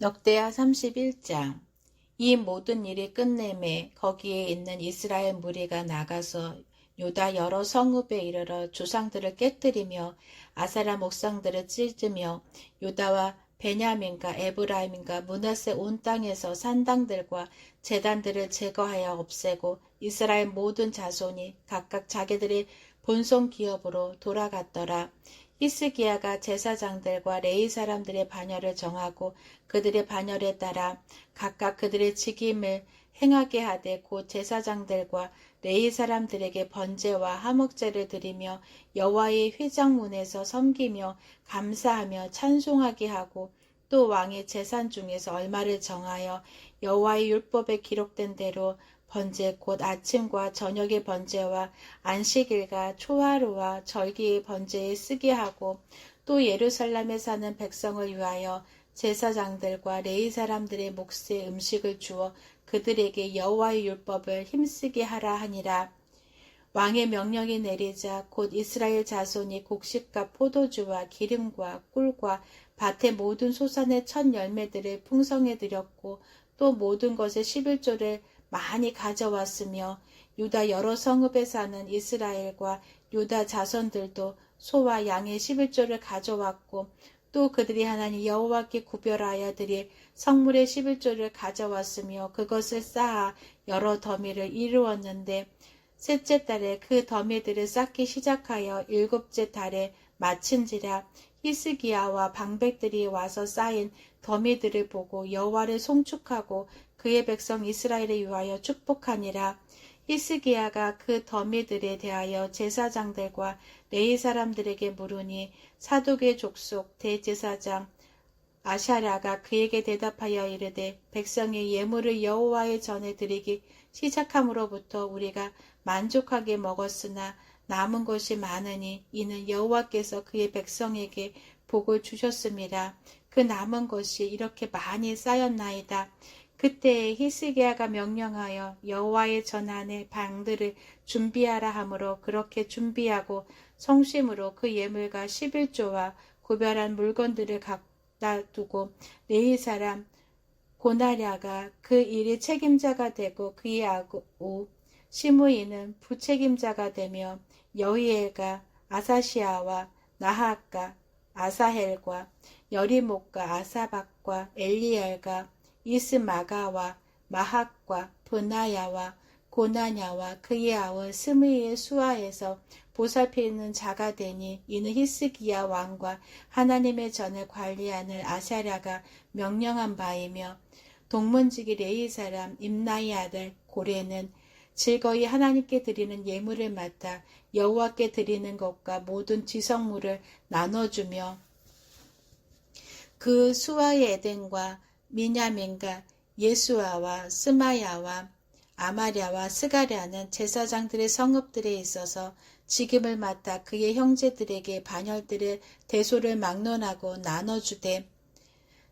역대하 31장 이 모든 일이 끝내매 거기에 있는 이스라엘 무리가 나가서 유다 여러 성읍에 이르러 주상들을 깨뜨리며 아사라 목상들을 찢으며 유다와 베냐민과 에브라임과 문하세 온 땅에서 산당들과 재단들을 제거하여 없애고 이스라엘 모든 자손이 각각 자기들의 본성 기업으로 돌아갔더라. 히스기야가 제사장들과 레이 사람들의 반열을 정하고 그들의 반열에 따라 각각 그들의 직임을 행하게 하되 곧 제사장들과 레이 사람들에게 번제와 화목제를 드리며 여호와의 회장문에서 섬기며 감사하며 찬송하게 하고 또 왕의 재산 중에서 얼마를 정하여 여호와의 율법에 기록된 대로 번제 곧 아침과 저녁의 번제와 안식일과 초하루와 절기의 번제에 쓰게 하고 또 예루살렘에 사는 백성을 위하여 제사장들과 레이 사람들의 몫의 음식을 주어 그들에게 여호와의 율법을 힘쓰게 하라 하니라. 왕의 명령이 내리자 곧 이스라엘 자손이 곡식과 포도주와 기름과 꿀과 밭의 모든 소산의 첫 열매들을 풍성해 드렸고 또 모든 것의 11조를 많이 가져왔으며 유다 여러 성읍에 사는 이스라엘과 유다 자손들도 소와 양의 11조를 가져왔고 또 그들이 하나님 여호와께 구별하여 드릴 성물의 11조를 가져왔으며 그것을 쌓아 여러 더미를 이루었는데 셋째 달에 그 더미들을 쌓기 시작하여 일곱째 달에 마친지라 히스기야와 방백들이 와서 쌓인 더미들을 보고 여호와를 송축하고 그의 백성 이스라엘에 위하여 축복하니라. 히스기야가 그 더미들에 대하여 제사장들과 레이 사람들에게 물으니 사독의 족속 대제사장 아샤라가 그에게 대답하여 이르되 백성의 예물을 여호와의 전에 드리기 시작함으로부터 우리가 만족하게 먹었으나 남은 것이 많으니 이는 여호와께서 그의 백성에게 복을 주셨습니다. 그 남은 것이 이렇게 많이 쌓였나이다. 그때에 히스기야가 명령하여 여호와의 전 안에 방들을 준비하라 하므로 그렇게 준비하고 성심으로 그 예물과 11조와 구별한 물건들을 갖다 두고 레이 사람 고나랴가 그 일의 책임자가 되고 그의 아우 시므이는 부책임자가 되며 여히엘과 아사시아와 나하가 아사헬과 여리목과 아사박과 엘리엘과 이스마가와 마학과 브나야와 고나냐와 그의 아우 스므이의 수하에서 보살피는 자가 되니 이는 히스기야 왕과 하나님의 전을 관리하는 아샤랴가 명령한 바이며 동문지기 레이 사람 임나이 아들 고레는 즐거이 하나님께 드리는 예물을 맡아 여호와께 드리는 것과 모든 지성물을 나눠주며 그 수아의 에덴과 미냐민과 예수아와 스마야와 아마랴와 스가랴는 제사장들의 성읍들에 있어서 직임을 맡아 그의 형제들에게 반열들의 대소를 막론하고 나눠주되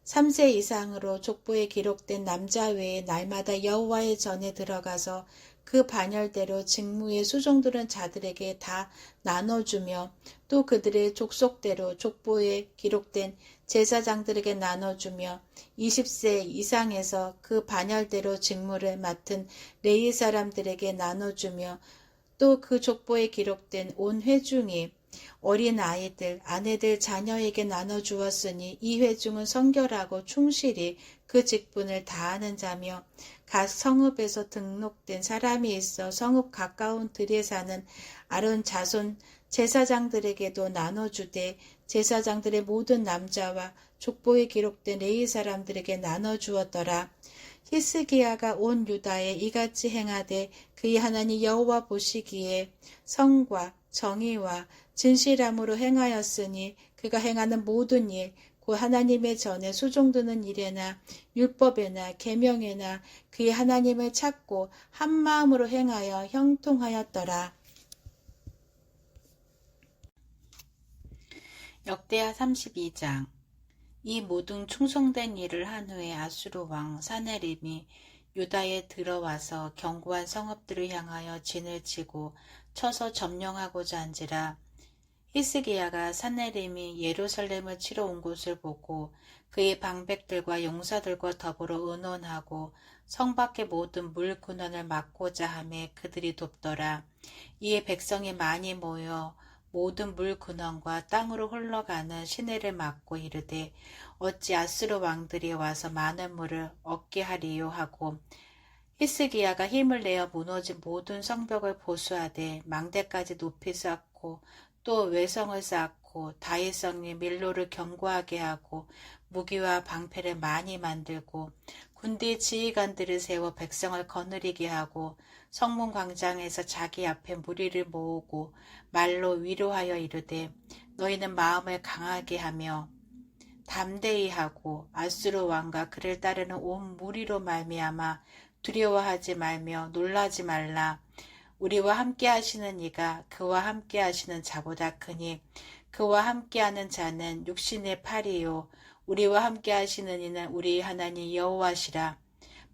3세 이상으로 족보에 기록된 남자 외에 날마다 여호와의 전에 들어가서 그 반열대로 직무에 수종들은 자들에게 다 나눠주며 또 그들의 족속대로 족보에 기록된 제사장들에게 나눠주며 20세 이상에서 그 반열대로 직무를 맡은 레이 사람들에게 나눠주며 또 그 족보에 기록된 온 회중이 어린 아이들, 아내들, 자녀에게 나눠 주었으니 이 회중은 성결하고 충실히 그 직분을 다하는 자며 각 성읍에서 등록된 사람이 있어 성읍 가까운 들에 사는 아론 자손 제사장들에게도 나눠주되 제사장들의 모든 남자와 족보에 기록된 레이 사람들에게 나눠주었더라. 히스기야가 온 유다에 이같이 행하되 그의 하나님 여호와 보시기에 성과 정의와 진실함으로 행하였으니 그가 행하는 모든 일, 곧 하나님의 전에 수종드는 일에나 율법에나 계명에나 그의 하나님을 찾고 한 마음으로 행하여 형통하였더라. 역대하 32장 이 모든 충성된 일을 한 후에 아수르 왕 사네림이 유다에 들어와서 견고한 성읍들을 향하여 진을 치고 쳐서 점령하고자 한지라 히스기야가 산내림이 예루살렘을 치러 온 것을 보고 그의 방백들과 용사들과 더불어 의논하고 성 밖의 모든 물 근원을 막고자 하매 그들이 돕더라. 이에 백성이 많이 모여 모든 물 근원과 땅으로 흘러가는 시내를 막고 이르되 어찌 아스르 왕들이 와서 많은 물을 얻게 하리요 하고 히스기야가 힘을 내어 무너진 모든 성벽을 보수하되 망대까지 높이 쌓고 또 외성을 쌓고 다윗성리 밀로를 견고하게 하고 무기와 방패를 많이 만들고 군대 지휘관들을 세워 백성을 거느리게 하고 성문 광장에서 자기 앞에 무리를 모으고 말로 위로하여 이르되 너희는 마음을 강하게 하며 담대히 하고 아수르 왕과 그를 따르는 온 무리로 말미암아 두려워하지 말며 놀라지 말라 우리와 함께 하시는 이가 그와 함께 하시는 자보다 크니 그와 함께 하는 자는 육신의 팔이요. 우리와 함께 하시는 이는 우리 하나님 여호와시라.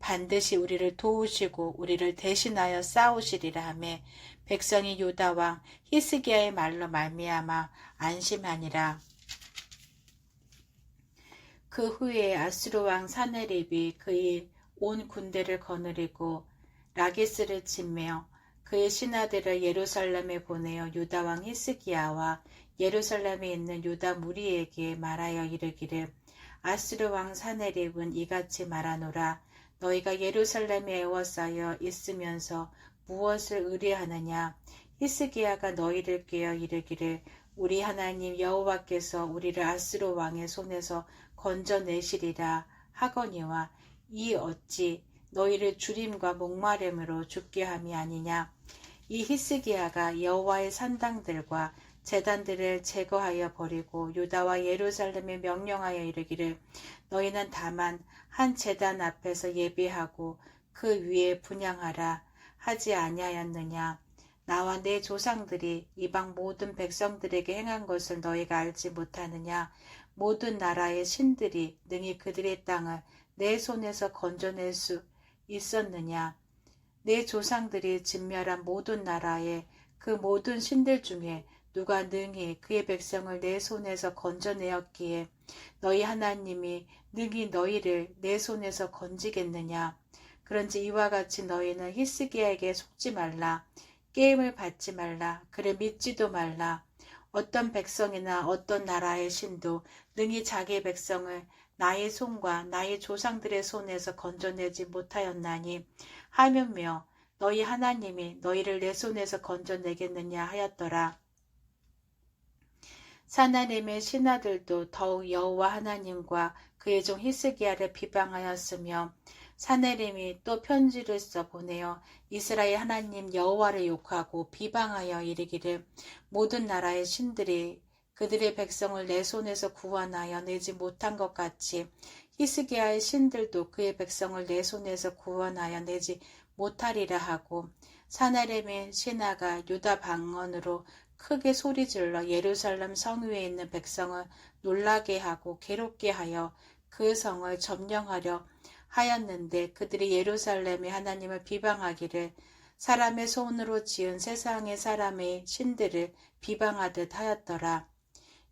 반드시 우리를 도우시고 우리를 대신하여 싸우시리라 하매 백성이 유다 왕 히스기야의 말로 말미암아 안심하니라. 그 후에 아수르 왕 사네립이 그의 온 군대를 거느리고 라기스를 침며 그의 신하들을 예루살렘에 보내어 유다 왕 히스기야와 예루살렘에 있는 유다 무리에게 말하여 이르기를 아스르 왕 사네립은 이같이 말하노라. 너희가 예루살렘에 에워싸여 있으면서 무엇을 의뢰하느냐? 히스기야가 너희를 깨어 이르기를 우리 하나님 여호와께서 우리를 아스르 왕의 손에서 건져내시리라 하거니와 이 어찌 너희를 주림과 목마름으로 죽게 함이 아니냐? 이 히스기야가 여호와의 산당들과 재단들을 제거하여 버리고 유다와 예루살렘에 명령하여 이르기를 너희는 다만 한 재단 앞에서 예배하고 그 위에 분양하라 하지 아니하였느냐? 나와 내 조상들이 이방 모든 백성들에게 행한 것을 너희가 알지 못하느냐? 모든 나라의 신들이 능히 그들의 땅을 내 손에서 건져낼 수 있었느냐? 내 조상들이 진멸한 모든 나라의 그 모든 신들 중에 누가 능히 그의 백성을 내 손에서 건져내었기에 너희 하나님이 능히 너희를 내 손에서 건지겠느냐? 그런지 이와 같이 너희는 히스기야에게 속지 말라 게임을 받지 말라 그를 믿지도 말라. 어떤 백성이나 어떤 나라의 신도 능히 자기 백성을 나의 손과 나의 조상들의 손에서 건져내지 못하였나니 하면며 너희 하나님이 너희를 내 손에서 건져내겠느냐 하였더라. 사나림의 신하들도 더욱 여호와 하나님과 그의 종 히스기야를 비방하였으며 사네림이 또 편지를 써 보내어 이스라엘 하나님 여호와를 욕하고 비방하여 이르기를 모든 나라의 신들이 그들의 백성을 내 손에서 구원하여 내지 못한 것 같이 히스기야의 신들도 그의 백성을 내 손에서 구원하여 내지 못하리라 하고 사나렘의 신하가 유다 방언으로 크게 소리질러 예루살렘 성 위에 있는 백성을 놀라게 하고 괴롭게 하여 그 성을 점령하려 하였는데 그들이 예루살렘의 하나님을 비방하기를 사람의 손으로 지은 세상의 사람의 신들을 비방하듯 하였더라.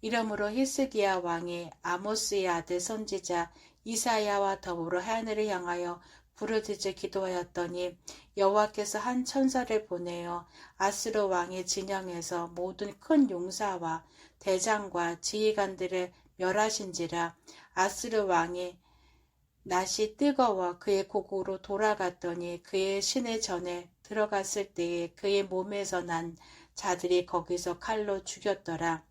이러므로 히스기야 왕이 아모스의 아들 선지자 이사야와 더불어 하늘을 향하여 부르짖어 기도하였더니 여호와께서 한 천사를 보내어 아스르 왕의 진영에서 모든 큰 용사와 대장과 지휘관들을 멸하신지라 아스르 왕의 낯이 뜨거워 그의 고국으로 돌아갔더니 그의 신의 전에 들어갔을 때에 그의 몸에서 난 자들이 거기서 칼로 죽였더라.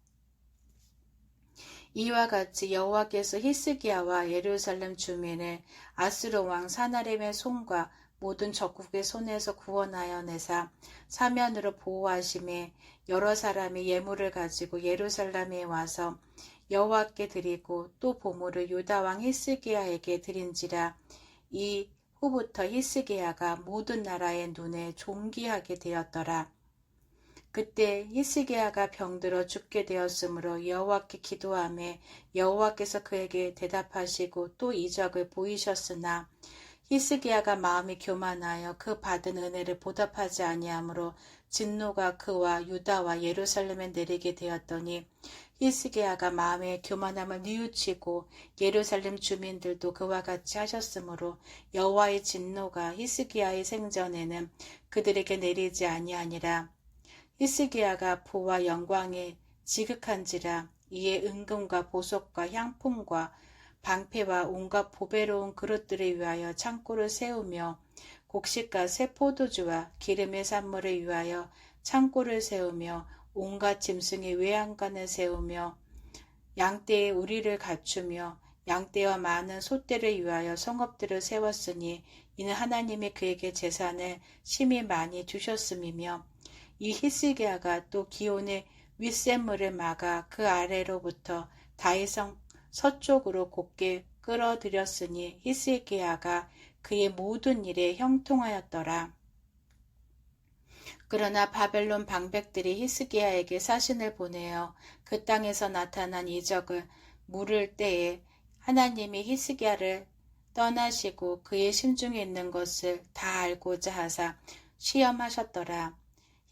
이와 같이 여호와께서 히스기야와 예루살렘 주민을 아스르 왕 사나림의 손과 모든 적국의 손에서 구원하여 내사 사면으로 보호하심에 여러 사람이 예물을 가지고 예루살렘에 와서 여호와께 드리고 또 보물을 유다 왕 히스기야에게 드린지라 이 후부터 히스기야가 모든 나라의 눈에 존귀하게 되었더라. 그때 히스기야가 병들어 죽게 되었으므로 여호와께 기도하며 여호와께서 그에게 대답하시고 또 이적을 보이셨으나 히스기야가 마음이 교만하여 그 받은 은혜를 보답하지 아니하므로 진노가 그와 유다와 예루살렘에 내리게 되었더니 히스기야가 마음의 교만함을 뉘우치고 예루살렘 주민들도 그와 같이 하셨으므로 여호와의 진노가 히스기야의 생전에는 그들에게 내리지 아니하니라 히스기야가 부와 영광에 지극한지라 이에 은금과 보석과 향품과 방패와 온갖 보배로운 그릇들을 위하여 창고를 세우며 곡식과 새 포도주와 기름의 산물을 위하여 창고를 세우며 온갖 짐승의 외양간을 세우며 양떼의 우리를 갖추며 양떼와 많은 소떼를 위하여 성읍들을 세웠으니 이는 하나님이 그에게 재산을 심히 많이 주셨음이며 이 히스기야가 또 기온의 윗샘물을 막아 그 아래로부터 다이성 서쪽으로 곱게 끌어들였으니 히스기야가 그의 모든 일에 형통하였더라. 그러나 바벨론 방백들이 히스기야에게 사신을 보내어 그 땅에서 나타난 이적을 물을 때에 하나님이 히스기야를 떠나시고 그의 심중에 있는 것을 다 알고자 하사 시험하셨더라.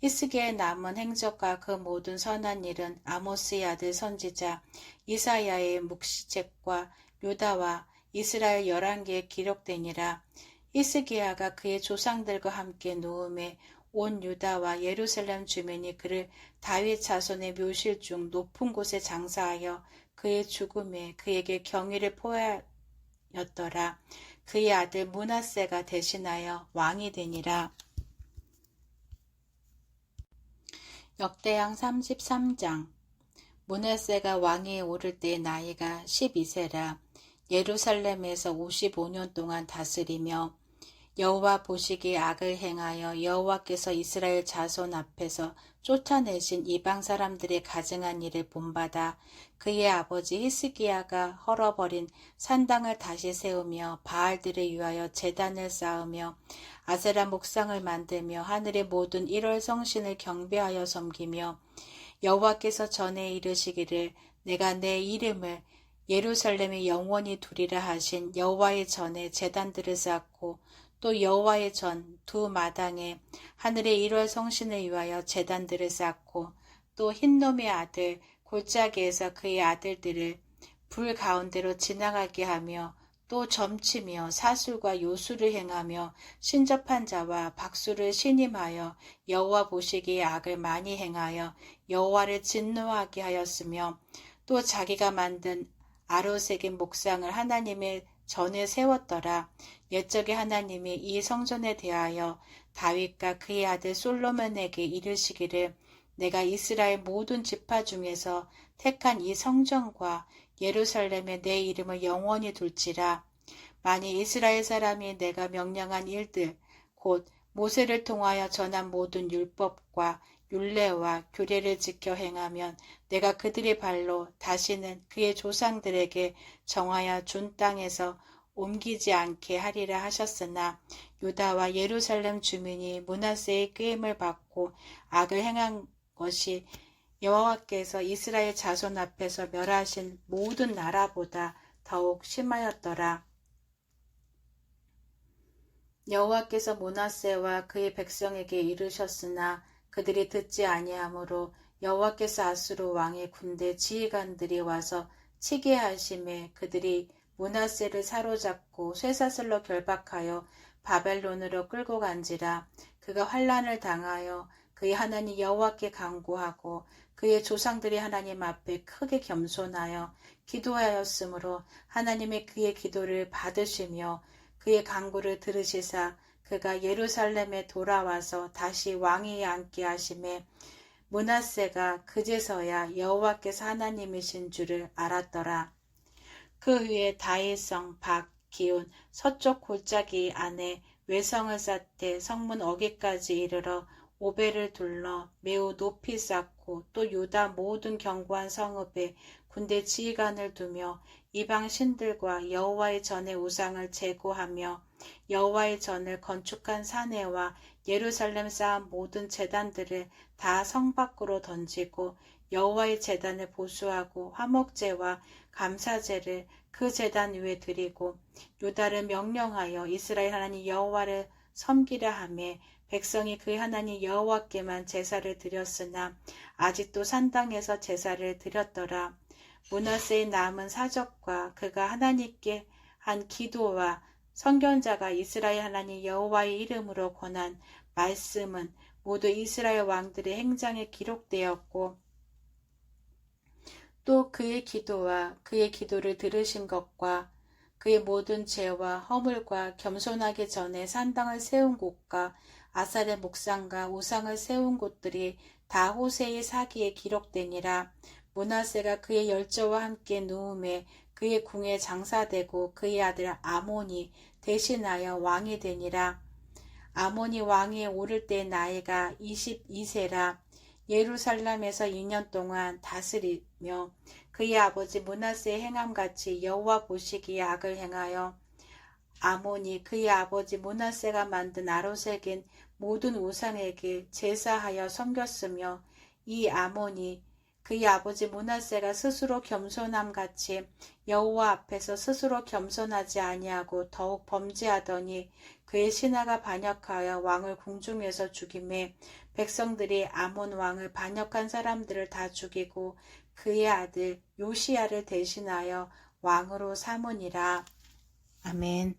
히스기야의 남은 행적과 그 모든 선한 일은 아모스의 아들 선지자 이사야의 묵시책과 유다와 이스라엘 열한 개에 기록되니라. 히스기야가 그의 조상들과 함께 누움에 온 유다와 예루살렘 주민이 그를 다윗 자손의 묘실 중 높은 곳에 장사하여 그의 죽음에 그에게 경의를 포하였더라. 그의 아들 문하세가 대신하여 왕이 되니라. 역대양 33장. 문하세가 왕위에 오를 때의 나이가 12세라. 예루살렘에서 55년 동안 다스리며 여호와 보시기에 악을 행하여 여호와께서 이스라엘 자손 앞에서 쫓아내신 이방 사람들의 가증한 일을 본받아 그의 아버지 히스기야가 헐어버린 산당을 다시 세우며 바알들을 위하여 재단을 쌓으며 아세라 목상을 만들며 하늘의 모든 일월 성신을 경배하여 섬기며 여호와께서 전에 이르시기를 내가 내 이름을 예루살렘에 영원히 두리라 하신 여호와의 전에 재단들을 쌓고 또 여호와의 전 두 마당에 하늘의 일월 성신을 위하여 재단들을 쌓고 또 흰놈의 아들 골짜기에서 그의 아들들을 불 가운데로 지나가게 하며 또 점치며 사술과 요술을 행하며 신접한 자와 박수를 신임하여 여호와 보시기에 악을 많이 행하여 여호와를 진노하게 하였으며 또 자기가 만든 아로색의 목상을 하나님의 전에 세웠더라. 옛적에 하나님이 이 성전에 대하여 다윗과 그의 아들 솔로몬에게 이르시기를 내가 이스라엘 모든 지파 중에서 택한 이 성전과 예루살렘에 내 이름을 영원히 둘지라. 만일 이스라엘 사람이 내가 명령한 일들 곧 모세를 통하여 전한 모든 율법과 율례와 규례를 지켜 행하면 내가 그들의 발로 다시는 그의 조상들에게 정하여 준 땅에서 옮기지 않게 하리라 하셨으나 유다와 예루살렘 주민이 문하세의 꾀임을 받고 악을 행한 것이 여호와께서 이스라엘 자손 앞에서 멸하신 모든 나라보다 더욱 심하였더라. 여호와께서 문하세와 그의 백성에게 이르셨으나 그들이 듣지 아니하므로 여호와께서 아수르 왕의 군대 지휘관들이 와서 치게 하심에 그들이 문하세를 사로잡고 쇠사슬로 결박하여 바벨론으로 끌고 간지라 그가 환란을 당하여 그의 하나님 여호와께 간구하고 그의 조상들이 하나님 앞에 크게 겸손하여 기도하였으므로 하나님의 그의 기도를 받으시며 그의 간구를 들으시사 그가 예루살렘에 돌아와서 다시 왕위에 앉게 하심에 문하세가 그제서야 여호와께서 하나님이신 줄을 알았더라. 그 후에 다윗성 박 기운 서쪽 골짜기 안에 외성을 쌓되 성문 어기까지 이르러 오배를 둘러 매우 높이 쌓고 또 유다 모든 견고한 성읍에 군대 지휘관을 두며 이방 신들과 여호와의 전의 우상을 제고하며 여호와의 전을 건축한 사내와 예루살렘 쌓은 모든 재단들을 다 성 밖으로 던지고 여호와의 재단을 보수하고 화목제와 감사제를 그 제단 위에 드리고 유다를 명령하여 이스라엘 하나님 여호와를 섬기라 하매 백성이 그 하나님 여호와께만 제사를 드렸으나 아직도 산당에서 제사를 드렸더라. 문하세의 남은 사적과 그가 하나님께 한 기도와 선견자가 이스라엘 하나님 여호와의 이름으로 권한 말씀은 모두 이스라엘 왕들의 행장에 기록되었고 또 그의 기도와 그의 기도를 들으신 것과 그의 모든 죄와 허물과 겸손하기 전에 산당을 세운 곳과 아살의 목상과 우상을 세운 곳들이 다 호세의 사기에 기록되니라. 문하세가 그의 열조와 함께 누움에 그의 궁에 장사되고 그의 아들 아몬이 대신하여 왕이 되니라. 아몬이 왕위에 오를 때 나이가 22세라 예루살렘에서 2년 동안 다스리며 그의 아버지 문하세의 행함같이 여호와 보시기에 악을 행하여 아몬이 그의 아버지 문하세가 만든 아로색인 모든 우상에게 제사하여 섬겼으며 이 아몬이 그의 아버지 문하세가 스스로 겸손함 같이 여호와 앞에서 스스로 겸손하지 아니하고 더욱 범죄하더니 그의 신하가 반역하여 왕을 궁중에서 죽임에 백성들이 아몬 왕을 반역한 사람들을 다 죽이고 그의 아들 요시야를 대신하여 왕으로 삼으니라. 아멘.